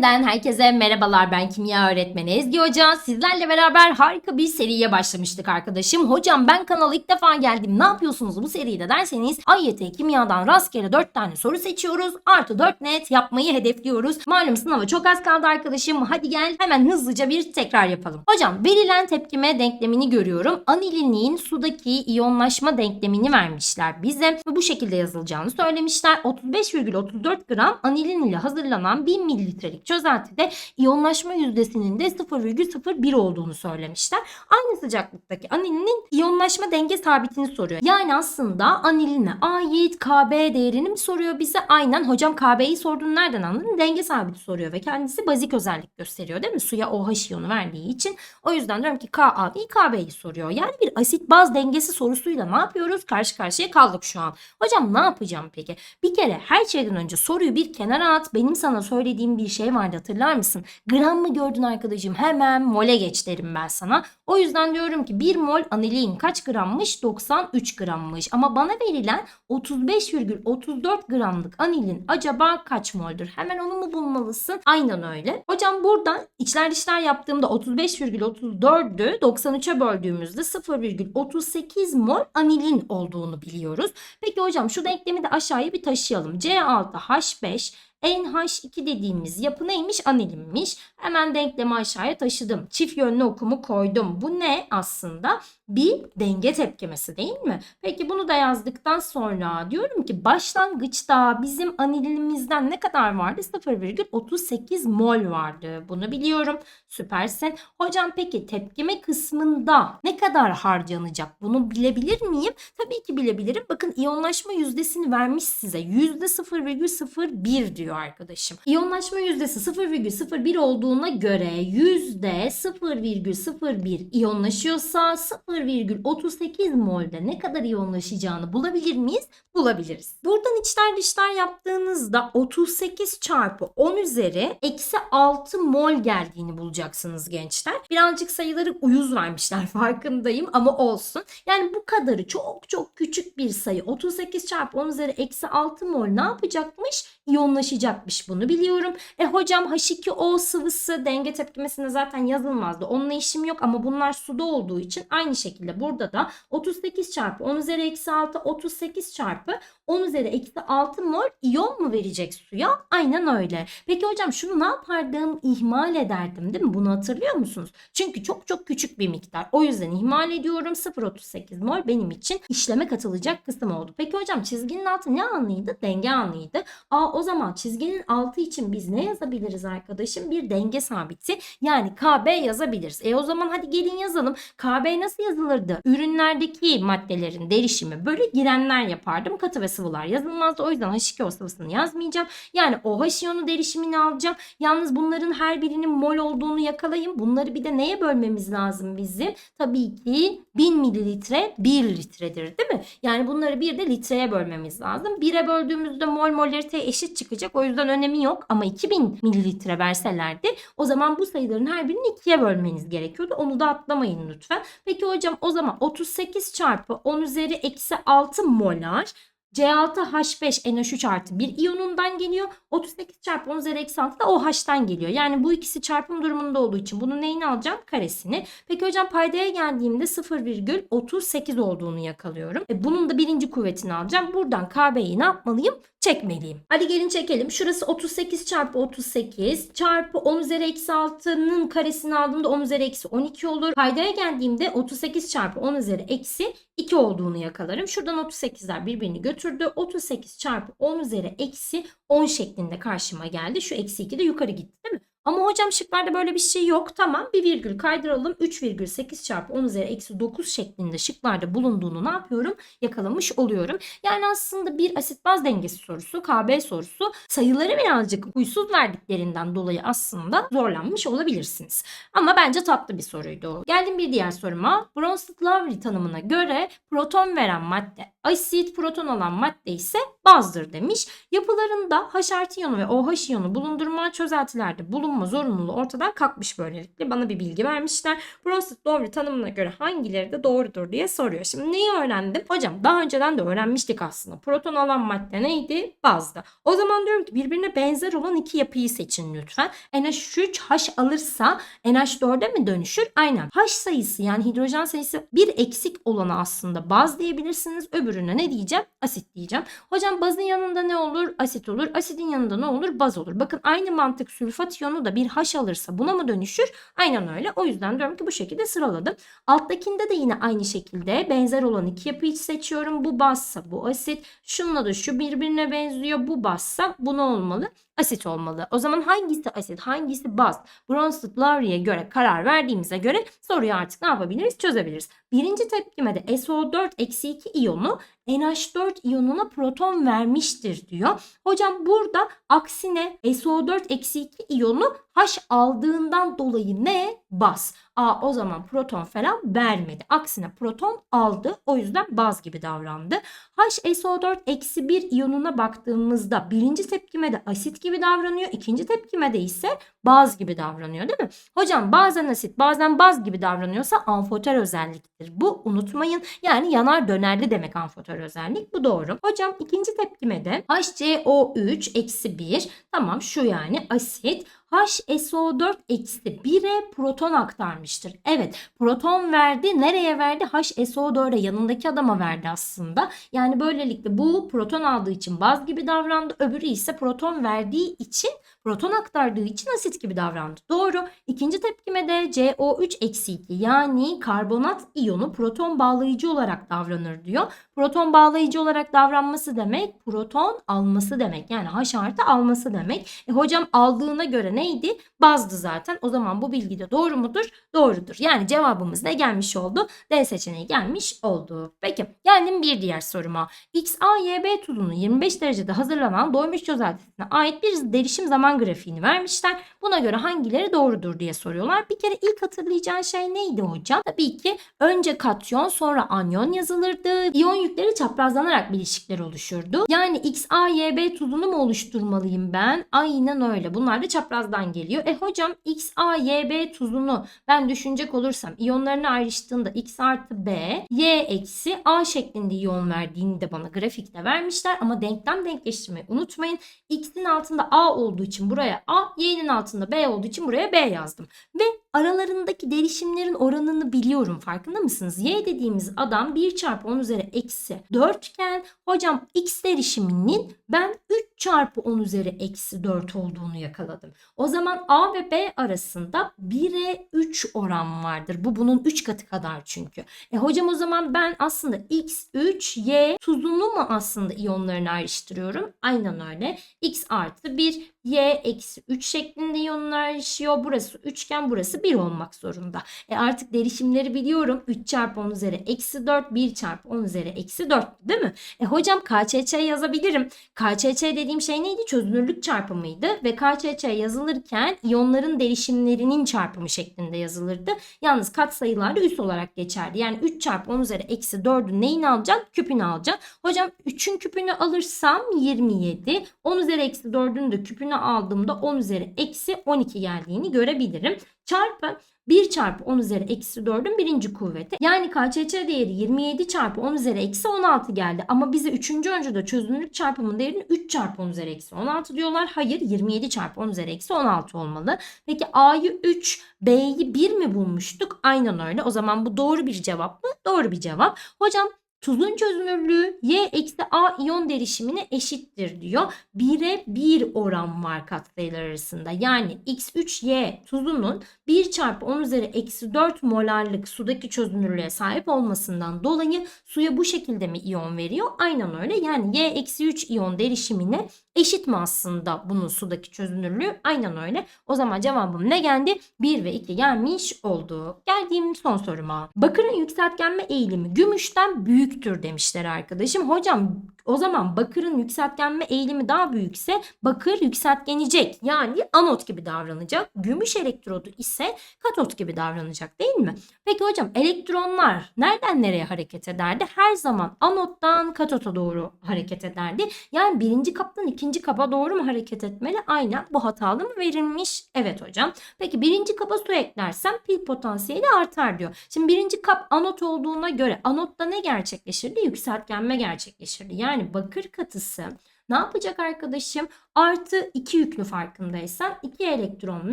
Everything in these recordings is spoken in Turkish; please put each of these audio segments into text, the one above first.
Yeniden herkese merhabalar ben kimya öğretmeni Ezgi Hoca. Sizlerle beraber harika bir seriye başlamıştık arkadaşım. Hocam ben kanala ilk defa geldim ne yapıyorsunuz bu seride derseniz AYT kimyadan rastgele 4 tane soru seçiyoruz. Artı 4 net yapmayı hedefliyoruz. Malum sınava çok az kaldı arkadaşım. Hadi gel hemen hızlıca bir tekrar yapalım. Hocam verilen tepkime denklemini görüyorum. Anilinliğin sudaki iyonlaşma denklemini vermişler bize. Ve bu şekilde yazılacağını söylemişler. 35,34 gram anilin ile hazırlanan 1000 mililitrelik çözeltide iyonlaşma yüzdesinin de 0,01 olduğunu söylemişler. Aynı sıcaklıktaki anilinin iyonlaşma denge sabitini soruyor. Yani aslında aniline ait KB değerini mi soruyor bize? Aynen hocam KB'yi sorduğunu nereden anladın? Denge sabiti soruyor ve kendisi bazik özellik gösteriyor değil mi? Suya OH iyonu verdiği için. O yüzden diyorum ki Ka değil KB'yi soruyor. Yani bir asit baz dengesi sorusuyla ne yapıyoruz? Karşı karşıya kaldık şu an. Hocam ne yapacağım peki? Bir kere her şeyden önce soruyu bir kenara at. Benim sana söylediğim bir şey vardı hatırlar mısın? Gram mı gördün arkadaşım? Hemen mole geç derim ben sana. O yüzden diyorum ki 1 mol anilin kaç grammış? 93 grammış. Ama bana verilen 35,34 gramlık anilin acaba kaç moldür? Hemen onu mu bulmalısın? Aynen öyle. Hocam buradan içler dışlar yaptığımda 35,34'ü 93'e böldüğümüzde 0,38 mol anilin olduğunu biliyoruz. Peki hocam şu denklemi de aşağıya bir taşıyalım. C6H5 NH2 dediğimiz yapı neymiş? Anilinmiş. Hemen denklemi aşağıya taşıdım. Çift yönlü okumu koydum. Bu ne aslında? Bir denge tepkimesi değil mi? Peki bunu da yazdıktan sonra diyorum ki başlangıçta bizim anilinimizden ne kadar vardı? 0,38 mol vardı. Bunu biliyorum. Süpersin. Hocam peki tepkime kısmında ne kadar harcanacak? Bunu bilebilir miyim? Tabii ki bilebilirim. Bakın iyonlaşma yüzdesini vermiş size. Yüzde 0,01 diyor arkadaşım. İyonlaşma yüzdesi 0,01 olduğuna göre yüzde 0,01 iyonlaşıyorsa 0,38 molde ne kadar iyonlaşacağını bulabilir miyiz? Bulabiliriz. Buradan içler dışlar yaptığınızda 38 çarpı 10 üzeri eksi 6 mol geldiğini bulacaksınız gençler. Birazcık sayıları uyuz vermişler farkındayım ama olsun. Yani bu kadarı çok çok küçük bir sayı. 38 çarpı 10 üzeri eksi 6 mol ne yapacakmış? İyonlaşacakmış bunu biliyorum. E hocam H2O sıvısı denge tepkimesinde zaten yazılmazdı. Onunla işim yok ama bunlar suda olduğu için aynı şekilde burada da 38 çarpı 10 üzeri eksi 6 38 çarpı 10 üzeri eksi 6 mol iyon mu verecek suya? Aynen öyle. Peki hocam şunu ne yapardım? İhmal ederdim değil mi? Bunu hatırlıyor musunuz? Çünkü çok çok küçük bir miktar. O yüzden ihmal ediyorum. 0,38 mol benim için işleme katılacak kısım oldu. Peki hocam çizginin altı ne anlıydı? Denge anlıydı. Aa o zaman çizginin altı için biz ne yazabiliriz arkadaşım? Bir denge sabiti. Yani KB yazabiliriz. E o zaman hadi gelin yazalım. KB nasıl yazılırdı? Ürünlerdeki maddelerin derişimi böyle girenler yapardım. Katı ve sıvılar yazılmazdı. O yüzden H2O sıvısını yazmayacağım. Yani OH iyonu derişimini alacağım. Yalnız bunların her birinin mol olduğunu yakalayın. Bunları bir de neye bölmemiz lazım bizim? Tabii ki 1000 mililitre 1 litredir değil mi? Yani bunları bir de litreye bölmemiz lazım. 1'e böldüğümüzde mol molarite eşit çıkacak. O yüzden önemi yok. Ama 2000 mililitre verselerdi o zaman bu sayıların her birini 2'ye bölmeniz gerekiyordu. Onu da atlamayın lütfen. Peki hocam o zaman 38 çarpı 10 üzeri eksi 6 molar C6H5NH3 artı 1 iyonundan geliyor. 38 çarpı 10 üzeri eksi 6 da OH'tan geliyor. Yani bu ikisi çarpım durumunda olduğu için bunun neyini alacağım? Karesini. Peki hocam paydaya geldiğimde 0,38 olduğunu yakalıyorum. E bunun da birinci kuvvetini alacağım. Buradan KB'yi ne yapmalıyım? Çekmeliyim. Hadi gelin çekelim. Şurası 38 çarpı 38 çarpı 10 üzeri eksi 6'nın karesini aldığımda 10 üzeri eksi 12 olur. Paydaya geldiğimde 38 çarpı 10 üzeri eksi 2 olduğunu yakalarım. Şuradan 38'ler birbirini götürdü. 38 çarpı 10 üzeri eksi 10 şeklinde karşıma geldi. Şu eksi 2 de yukarı gitti değil mi? Ama hocam şıklarda böyle bir şey yok. Tamam bir virgül kaydıralım. 3,8 çarpı 10 üzeri eksi 9 şeklinde şıklarda bulunduğunu ne yapıyorum? Yakalamış oluyorum. Yani aslında bir asit baz dengesi sorusu, KB sorusu sayıları birazcık huysuz verdiklerinden dolayı aslında zorlanmış olabilirsiniz. Ama bence tatlı bir soruydu o. Geldim bir diğer soruma. Bronsted-Lowry tanımına göre proton veren madde asit, proton olan madde ise bazdır demiş. Yapılarında Artı iyonu ve OH iyonu bulundurma çözeltilerde bulunma zorunluluğu ortadan kalkmış böylelikle. Bana bir bilgi vermişler. Bronsted-Lowry tanımına göre hangileri de doğrudur diye soruyor. Şimdi neyi öğrendim? Hocam daha önceden de öğrenmiştik aslında. Proton alan madde neydi? Bazdı. O zaman diyorum ki birbirine benzer olan iki yapıyı seçin lütfen. NH3H alırsa NH4'e mi dönüşür? Aynen. H sayısı yani hidrojen sayısı bir eksik olanı aslında baz diyebilirsiniz. Öbürüne ne diyeceğim? Asit diyeceğim. Hocam bazın yanında ne olur? Asit olur. Asidin yanında ne olur? Baz olur. Bakın aynı mantık sülfat iyonu da bir H alırsa buna mı dönüşür? Aynen öyle. O yüzden diyorum ki bu şekilde sıraladım. Alttakinde de yine aynı şekilde benzer olan iki yapıyı seçiyorum. Bu bazsa bu asit. Şununla da şu birbirine benziyor. Bu bazsa bu ne olmalı? Asit olmalı. O zaman hangisi asit, hangisi baz? Bronsted-Lowry'e göre karar verdiğimize göre soruyu artık ne yapabiliriz? Çözebiliriz. Birinci tepkimede SO4-2 iyonu NH4 iyonuna proton vermiştir diyor. Hocam burada aksine SO4-2 iyonu H aldığından dolayı ne? Baz. Aa o zaman proton falan vermedi. Aksine proton aldı. O yüzden baz gibi davrandı. HSO4-1 iyonuna baktığımızda birinci tepkimede asit gibi davranıyor. ikinci tepkimede ise baz gibi davranıyor değil mi? Hocam bazen asit bazen baz gibi davranıyorsa amfoter özelliktir. Bu unutmayın. Yani yanar dönerli demek amfoter özellik. Bu doğru. Hocam ikinci tepkimede HCO3 eksi 1 tamam şu yani asit HSO4 eksi 1'e proton aktarmıştır. Evet proton verdi. Nereye verdi? HSO4'e yanındaki adama verdi aslında. Yani böylelikle bu proton aldığı için baz gibi davrandı. Öbürü ise proton verdiği için proton aktardığı için asit gibi davrandı. Doğru. İkinci tepkime de CO3 eksi 2 yani karbonat iyonu proton bağlayıcı olarak davranır diyor. Proton bağlayıcı olarak davranması demek proton alması demek. Yani H artı alması demek. E, hocam aldığına göre neydi? Bazdı zaten. O zaman bu bilgi de doğru mudur? Doğrudur. Yani cevabımız ne gelmiş oldu? D seçeneği gelmiş oldu. Peki geldim bir diğer soruma. XAYB tuzunun 25 derecede hazırlanan doymuş çözeltisine ait bir derişim zaman grafiğini vermişler. Buna göre hangileri doğrudur diye soruyorlar. Bir kere ilk hatırlayacağın şey neydi hocam? Tabii ki önce katyon sonra anyon yazılırdı. İyon yükleri çaprazlanarak bileşikler oluşurdu. Yani XAYB tuzunu mu oluşturmalıyım ben? Aynen öyle. Bunlar da çaprazdan geliyor. E hocam XAYB tuzunu ben düşünecek olursam iyonlarını ayrıştığında X artı B, Y eksi A şeklinde iyon verdiğini de bana grafikte vermişler. Ama denklem denkleştirmeyi unutmayın. X'in altında A olduğu için buraya A, Y'nin altında B olduğu için buraya B yazdım. Ve aralarındaki derişimlerin oranını biliyorum farkında mısınız? Y dediğimiz adam 1 çarpı 10 üzeri eksi 4 iken hocam X derişiminin ben 3 çarpı 10 üzeri eksi 4 olduğunu yakaladım. O zaman A ve B arasında 1'e 3 oran vardır. Bu bunun 3 katı kadar çünkü. E hocam o zaman ben aslında X, 3, Y tuzunu mu aslında iyonlarını ayrıştırıyorum? Aynen öyle. X artı 1, Y eksi 3 şeklinde iyonlar ayrışıyor. Burası üçgen burası 1 olmak zorunda. E artık derişimleri biliyorum. 3 çarpı 10 üzeri eksi 4, 1 çarpı 10 üzeri eksi 4 değil mi? E hocam KÇÇ yazabilirim. KÇÇ dediğim şey neydi? Çözünürlük çarpımıydı. Ve KÇÇ yazılırken iyonların derişimlerinin çarpımı şeklinde yazılırdı. Yalnız katsayılarda üst olarak geçerdi. Yani 3 çarpı 10 üzeri eksi 4'ün neyini alacaksın? Küpünü alacaksın. Hocam 3'ün küpünü alırsam 27. 10 üzeri eksi 4'ün de küpünü aldığımda 10 üzeri eksi 12 geldiğini görebilirim. Çarpı 1 çarpı 10 üzeri eksi 4'ün birinci kuvveti. Yani KÇÇ değeri 27 çarpı 10 üzeri eksi 16 geldi. Ama bize 3. öncüde çözünürlük çarpımının değerini 3 çarpı 10 üzeri eksi 16 diyorlar. Hayır 27 çarpı 10 üzeri eksi 16 olmalı. Peki A'yı 3, B'yi 1 mi bulmuştuk? Aynen öyle. O zaman bu doğru bir cevap mı? Doğru bir cevap. Hocam Tuzun çözünürlüğü Y eksi A iyon derişimine eşittir diyor. 1'e 1 oran var katsayılar arasında. Yani X3Y tuzunun 1 çarpı 10 üzeri eksi 4 molarlık sudaki çözünürlüğe sahip olmasından dolayı suya bu şekilde mi iyon veriyor? Aynen öyle. Yani Y eksi 3 iyon derişimine eşit mi aslında bunun sudaki çözünürlüğü? Aynen öyle. O zaman cevabım ne geldi? 1 ve 2 gelmiş oldu. Geldiğim son soruma. Bakırın yükseltgenme eğilimi gümüşten büyüktür demişler arkadaşım. Hocam O zaman bakırın yükseltgenme eğilimi daha büyükse bakır yükseltgenecek. Yani anot gibi davranacak. Gümüş elektrodu ise katot gibi davranacak değil mi? Peki hocam elektronlar nereden nereye hareket ederdi? Her zaman anottan katota doğru hareket ederdi. Yani birinci kaptan ikinci kaba doğru mu hareket etmeli? Aynen bu hatalı mı verilmiş? Evet hocam. Peki birinci kaba su eklersem pil potansiyeli artar diyor. Şimdi birinci kap anot olduğuna göre anotta ne gerçekleşirdi? Yükseltgenme gerçekleşirdi. Yani bakır katısı ne yapacak arkadaşım? Artı 2 yüklü farkındaysan 2 elektron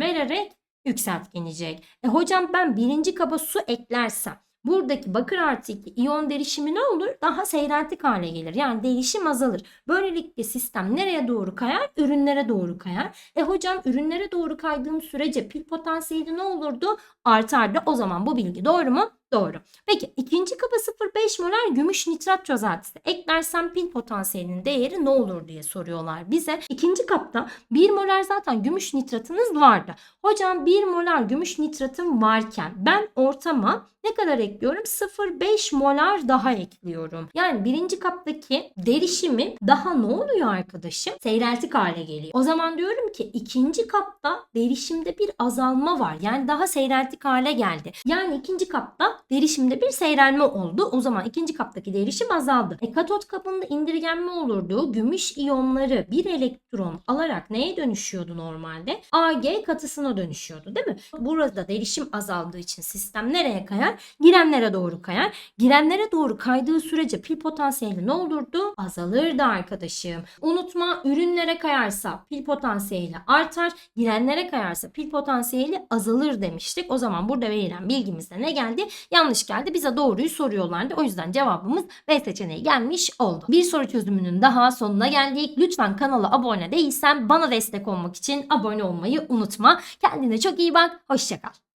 vererek yükseltgenecek. E hocam ben birinci kaba su eklersem buradaki bakır artı 2 iyon derişimi ne olur? Daha seyreltik hale gelir. Yani derişim azalır. Böylelikle sistem nereye doğru kayar? Ürünlere doğru kayar. E hocam ürünlere doğru kaydığım sürece pil potansiyeli ne olurdu? Artardı. O zaman bu bilgi doğru mu? Doğru. Peki ikinci kaba 0,5 molar gümüş nitrat çözeltisi eklersem pil potansiyelinin değeri ne olur diye soruyorlar bize. İkinci kapta 1 molar zaten gümüş nitratınız vardı. Hocam 1 molar gümüş nitratım varken ben ortama ne kadar ekliyorum? 0,5 molar daha ekliyorum. Yani birinci kaptaki derişimi daha ne oluyor arkadaşım? Seyreltik hale geliyor. O zaman diyorum ki ikinci kapta derişimde bir azalma var. Yani daha seyreltik hale geldi. Yani ikinci kapta derişimde bir seyrelme oldu. O zaman ikinci kaptaki derişim azaldı. E katot kabında indirgenme olurdu. Gümüş iyonları bir elektron alarak neye dönüşüyordu normalde? Ag katısına dönüşüyordu değil mi? Burada derişim azaldığı için sistem nereye kayar? Girenlere doğru kayar. Girenlere doğru kaydığı sürece pil potansiyeli ne olurdu? Azalırdı arkadaşım. Unutma ürünlere kayarsa pil potansiyeli artar. Girenlere kayarsa pil potansiyeli azalır demiştik. O zaman burada verilen bilgimizde ne geldi? Yanlış geldi. Bize doğruyu soruyorlardı. O yüzden cevabımız B seçeneği gelmiş oldu. Bir soru çözümünün daha sonuna geldik. Lütfen kanala abone değilsen bana destek olmak için abone olmayı unutma. Kendine çok iyi bak. Hoşçakal.